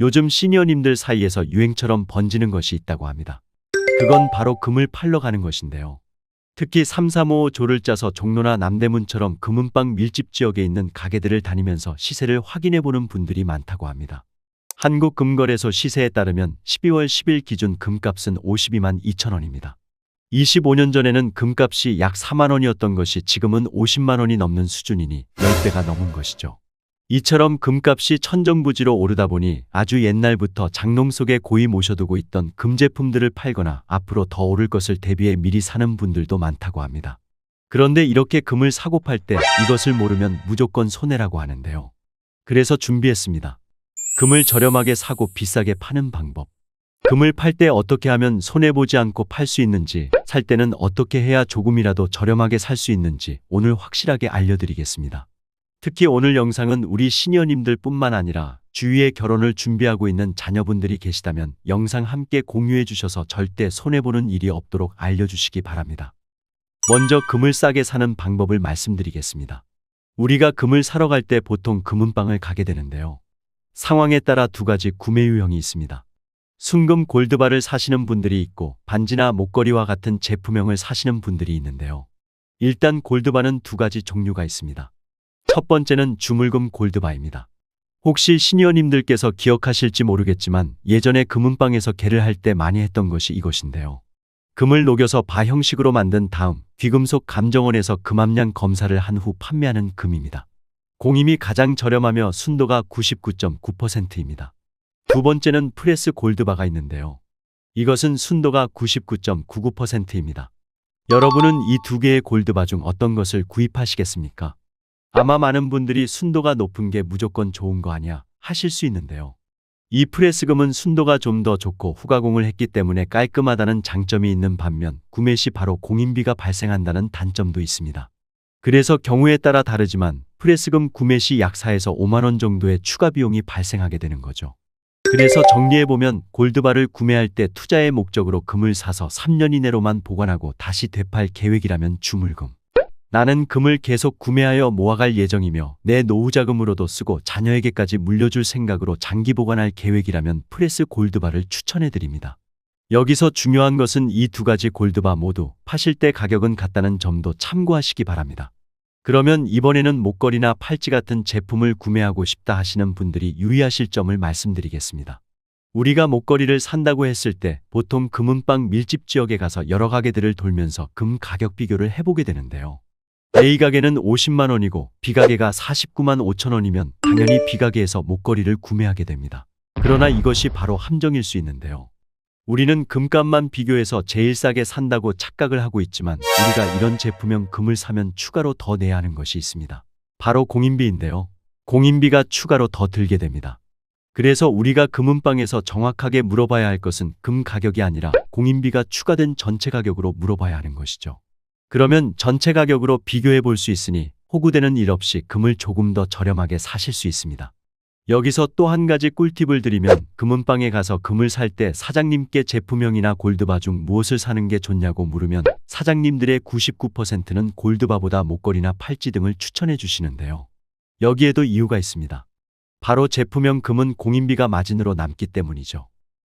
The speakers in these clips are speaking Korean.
요즘 시니어님들 사이에서 유행처럼 번지는 것이 있다고 합니다. 그건 바로 금을 팔러 가는 것인데요. 특히 335 조를 짜서 종로나 남대문처럼 금은방 밀집 지역에 있는 가게들을 다니면서 시세를 확인해 보는 분들이 많다고 합니다. 한국금거래소 시세에 따르면 12월 10일 기준 금값은 52만 2천 원입니다. 25년 전에는 금값이 약 4만 원이었던 것이 지금은 50만 원이 넘는 수준이니 10배가 넘은 것이죠. 이처럼 금값이 천정부지로 오르다 보니 아주 옛날부터 장롱 속에 고이 모셔두고 있던 금 제품들을 팔거나 앞으로 더 오를 것을 대비해 미리 사는 분들도 많다고 합니다. 그런데 이렇게 금을 사고 팔 때 이것을 모르면 무조건 손해라고 하는데요. 그래서 준비했습니다. 금을 저렴하게 사고 비싸게 파는 방법. 금을 팔 때 어떻게 하면 손해보지 않고 팔 수 있는지, 살 때는 어떻게 해야 조금이라도 저렴하게 살 수 있는지 오늘 확실하게 알려드리겠습니다. 특히 오늘 영상은 우리 시니어님들 뿐만 아니라 주위에 결혼을 준비하고 있는 자녀분들이 계시다면 영상 함께 공유해 주셔서 절대 손해보는 일이 없도록 알려주시기 바랍니다. 먼저 금을 싸게 사는 방법을 말씀드리겠습니다. 우리가 금을 사러 갈 때 보통 금은방을 가게 되는데요. 상황에 따라 두 가지 구매 유형이 있습니다. 순금 골드바를 사시는 분들이 있고 반지나 목걸이와 같은 제품형을 사시는 분들이 있는데요. 일단 골드바는 두 가지 종류가 있습니다. 첫 번째는 주물금 골드바입니다. 혹시 시니어님들께서 기억하실지 모르겠지만 예전에 금은방에서 개를 할 때 많이 했던 것이 이것인데요. 금을 녹여서 바 형식으로 만든 다음 귀금속 감정원에서 금함량 검사를 한 후 판매하는 금입니다. 공임이 가장 저렴하며 순도가 99.9%입니다. 두 번째는 프레스 골드바가 있는데요. 이것은 순도가 99.99%입니다. 여러분은 이 두 개의 골드바 중 어떤 것을 구입하시겠습니까? 아마 많은 분들이 순도가 높은 게 무조건 좋은 거 아니야 하실 수 있는데요. 이 프레스금은 순도가 좀 더 좋고 후가공을 했기 때문에 깔끔하다는 장점이 있는 반면 구매 시 바로 공인비가 발생한다는 단점도 있습니다. 그래서 경우에 따라 다르지만 프레스금 구매 시 약 4에서 5만 원 정도의 추가 비용이 발생하게 되는 거죠. 그래서 정리해보면 골드바를 구매할 때 투자의 목적으로 금을 사서 3년 이내로만 보관하고 다시 되팔 계획이라면 주물금. 나는 금을 계속 구매하여 모아갈 예정이며 내 노후 자금으로도 쓰고 자녀에게까지 물려줄 생각으로 장기 보관할 계획이라면 프레스 골드바를 추천해 드립니다. 여기서 중요한 것은 이 두 가지 골드바 모두 파실 때 가격은 같다는 점도 참고하시기 바랍니다. 그러면 이번에는 목걸이나 팔찌 같은 제품을 구매하고 싶다 하시는 분들이 유의하실 점을 말씀드리겠습니다. 우리가 목걸이를 산다고 했을 때 보통 금은방 밀집 지역에 가서 여러 가게들을 돌면서 금 가격 비교를 해보게 되는데요. A 가게는 50만 원이고 B 가게가 49만 5천 원이면 당연히 B 가게에서 목걸이를 구매하게 됩니다. 그러나 이것이 바로 함정일 수 있는데요. 우리는 금값만 비교해서 제일 싸게 산다고 착각을 하고 있지만 우리가 이런 제품형 금을 사면 추가로 더 내야 하는 것이 있습니다. 바로 공인비인데요. 공인비가 추가로 더 들게 됩니다. 그래서 우리가 금은방에서 정확하게 물어봐야 할 것은 금 가격이 아니라 공인비가 추가된 전체 가격으로 물어봐야 하는 것이죠. 그러면 전체 가격으로 비교해 볼 수 있으니 호구되는 일 없이 금을 조금 더 저렴하게 사실 수 있습니다. 여기서 또 한 가지 꿀팁을 드리면 금은방에 가서 금을 살 때 사장님께 제품형이나 골드바 중 무엇을 사는 게 좋냐고 물으면 사장님들의 99%는 골드바보다 목걸이나 팔찌 등을 추천해 주시는데요. 여기에도 이유가 있습니다. 바로 제품형 금은 공인비가 마진으로 남기 때문이죠.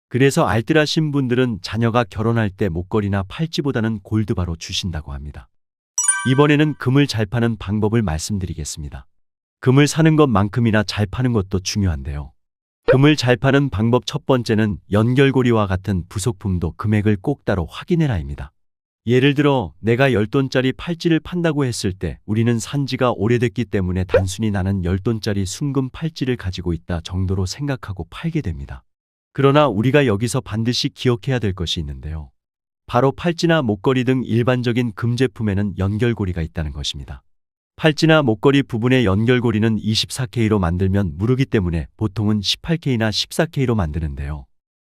그래서 알뜰하신 분들은 자녀가 결혼할 때 목걸이나 팔찌보다는 골드바로 주신다고 합니다. 이번에는 금을 잘 파는 방법을 말씀드리겠습니다. 금을 사는 것만큼이나 잘 파는 것도 중요한데요. 금을 잘 파는 방법 첫 번째는 연결고리와 같은 부속품도 금액을 꼭 따로 확인해라입니다. 예를 들어 내가 10돈짜리 팔찌를 판다고 했을 때 우리는 산지가 오래됐기 때문에 단순히 나는 10돈짜리 순금 팔찌를 가지고 있다 정도로 생각하고 팔게 됩니다. 그러나 우리가 여기서 반드시 기억해야 될 것이 있는데요. 바로 팔찌나 목걸이 등 일반적인 금 제품에는 연결고리가 있다는 것입니다. 팔찌나 목걸이 부분의 연결고리는 24K로 만들면 무르기 때문에 보통은 18K나 14K로 만드는데요.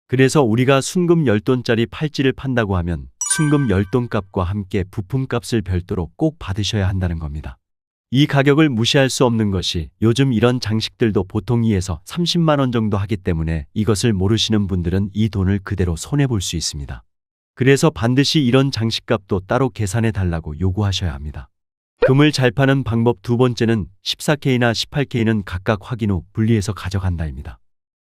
그래서 우리가 순금 10돈짜리 팔찌를 판다고 하면 순금 10돈 값과 함께 부품 값을 별도로 꼭 받으셔야 한다는 겁니다. 이 가격을 무시할 수 없는 것이 요즘 이런 장식들도 보통 2에서 30만 원 정도 하기 때문에 이것을 모르시는 분들은 이 돈을 그대로 손해볼 수 있습니다. 그래서 반드시 이런 장식값도 따로 계산해 달라고 요구하셔야 합니다. 금을 잘 파는 방법 두 번째는 14K나 18K는 각각 확인 후 분리해서 가져간다입니다.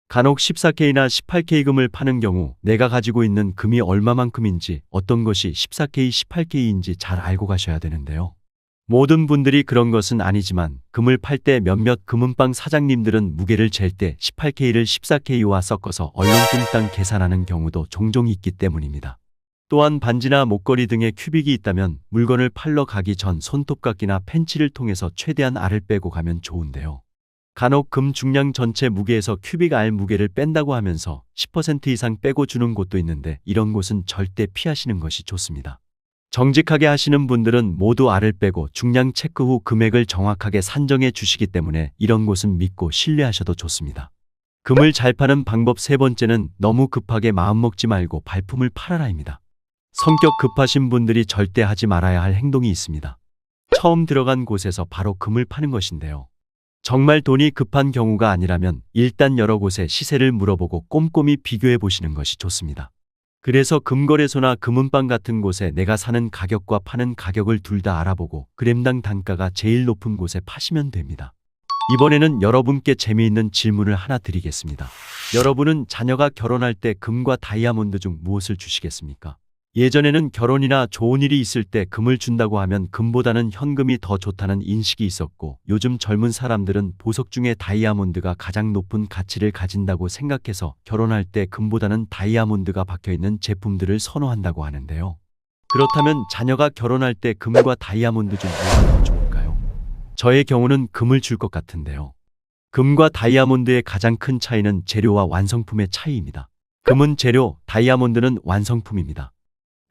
간혹 14K나 18K 금을 파는 경우 내가 가지고 있는 금이 얼마만큼인지 어떤 것이 14K, 18K인지 잘 알고 가셔야 되는데요. 모든 분들이 그런 것은 아니지만 금을 팔 때 몇몇 금은방 사장님들은 무게를 잴 때 18K를 14K와 섞어서 얼렁뚱땅 계산하는 경우도 종종 있기 때문입니다. 또한 반지나 목걸이 등의 큐빅이 있다면 물건을 팔러 가기 전 손톱깎이나 펜치를 통해서 최대한 알을 빼고 가면 좋은데요. 간혹 금 중량 전체 무게에서 큐빅 알 무게를 뺀다고 하면서 10% 이상 빼고 주는 곳도 있는데 이런 곳은 절대 피하시는 것이 좋습니다. 정직하게 하시는 분들은 모두 알을 빼고 중량 체크 후 금액을 정확하게 산정해 주시기 때문에 이런 곳은 믿고 신뢰하셔도 좋습니다. 금을 잘 파는 방법 세 번째는 너무 급하게 마음먹지 말고 발품을 팔아라입니다. 성격 급하신 분들이 절대 하지 말아야 할 행동이 있습니다. 처음 들어간 곳에서 바로 금을 파는 것인데요. 정말 돈이 급한 경우가 아니라면 일단 여러 곳의 시세를 물어보고 꼼꼼히 비교해 보시는 것이 좋습니다. 그래서 금거래소나 금은방 같은 곳에 내가 사는 가격과 파는 가격을 둘 다 알아보고 그램당 단가가 제일 높은 곳에 파시면 됩니다. 이번에는 여러분께 재미있는 질문을 하나 드리겠습니다. 여러분은 자녀가 결혼할 때 금과 다이아몬드 중 무엇을 주시겠습니까? 예전에는 결혼이나 좋은 일이 있을 때 금을 준다고 하면 금보다는 현금이 더 좋다는 인식이 있었고 요즘 젊은 사람들은 보석 중에 다이아몬드가 가장 높은 가치를 가진다고 생각해서 결혼할 때 금보다는 다이아몬드가 박혀 있는 제품들을 선호한다고 하는데요. 그렇다면 자녀가 결혼할 때 금과 다이아몬드 중 뭐가 더 좋을까요? 저의 경우는 금을 줄 것 같은데요. 금과 다이아몬드의 가장 큰 차이는 재료와 완성품의 차이입니다. 금은 재료, 다이아몬드는 완성품입니다.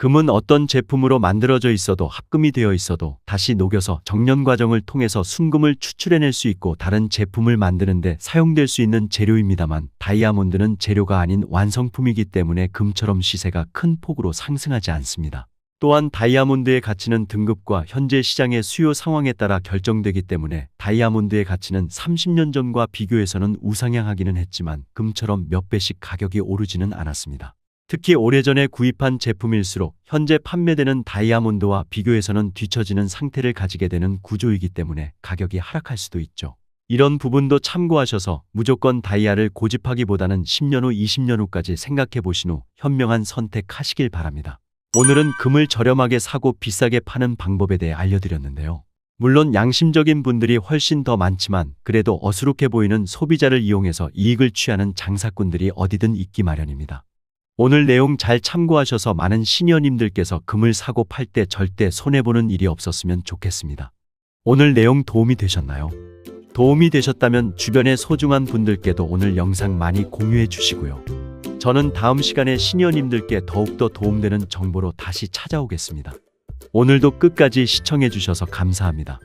금은 어떤 제품으로 만들어져 있어도 합금이 되어 있어도 다시 녹여서 정년 과정을 통해서 순금을 추출해낼 수 있고 다른 제품을 만드는데 사용될 수 있는 재료입니다만 다이아몬드는 재료가 아닌 완성품이기 때문에 금처럼 시세가 큰 폭으로 상승하지 않습니다. 또한 다이아몬드의 가치는 등급과 현재 시장의 수요 상황에 따라 결정되기 때문에 다이아몬드의 가치는 30년 전과 비교해서는 우상향하기는 했지만 금처럼 몇 배씩 가격이 오르지는 않았습니다. 특히 오래전에 구입한 제품일수록 현재 판매되는 다이아몬드와 비교해서는 뒤처지는 상태를 가지게 되는 구조이기 때문에 가격이 하락할 수도 있죠. 이런 부분도 참고하셔서 무조건 다이아를 고집하기보다는 10년 후, 20년 후까지 생각해 보신 후 현명한 선택하시길 바랍니다. 오늘은 금을 저렴하게 사고 비싸게 파는 방법에 대해 알려드렸는데요. 물론 양심적인 분들이 훨씬 더 많지만 그래도 어수룩해 보이는 소비자를 이용해서 이익을 취하는 장사꾼들이 어디든 있기 마련입니다. 오늘 내용 잘 참고하셔서 많은 시니어님들께서 금을 사고 팔 때 절대 손해보는 일이 없었으면 좋겠습니다. 오늘 내용 도움이 되셨나요? 도움이 되셨다면 주변의 소중한 분들께도 오늘 영상 많이 공유해 주시고요. 저는 다음 시간에 시니어님들께 더욱더 도움되는 정보로 다시 찾아오겠습니다. 오늘도 끝까지 시청해 주셔서 감사합니다.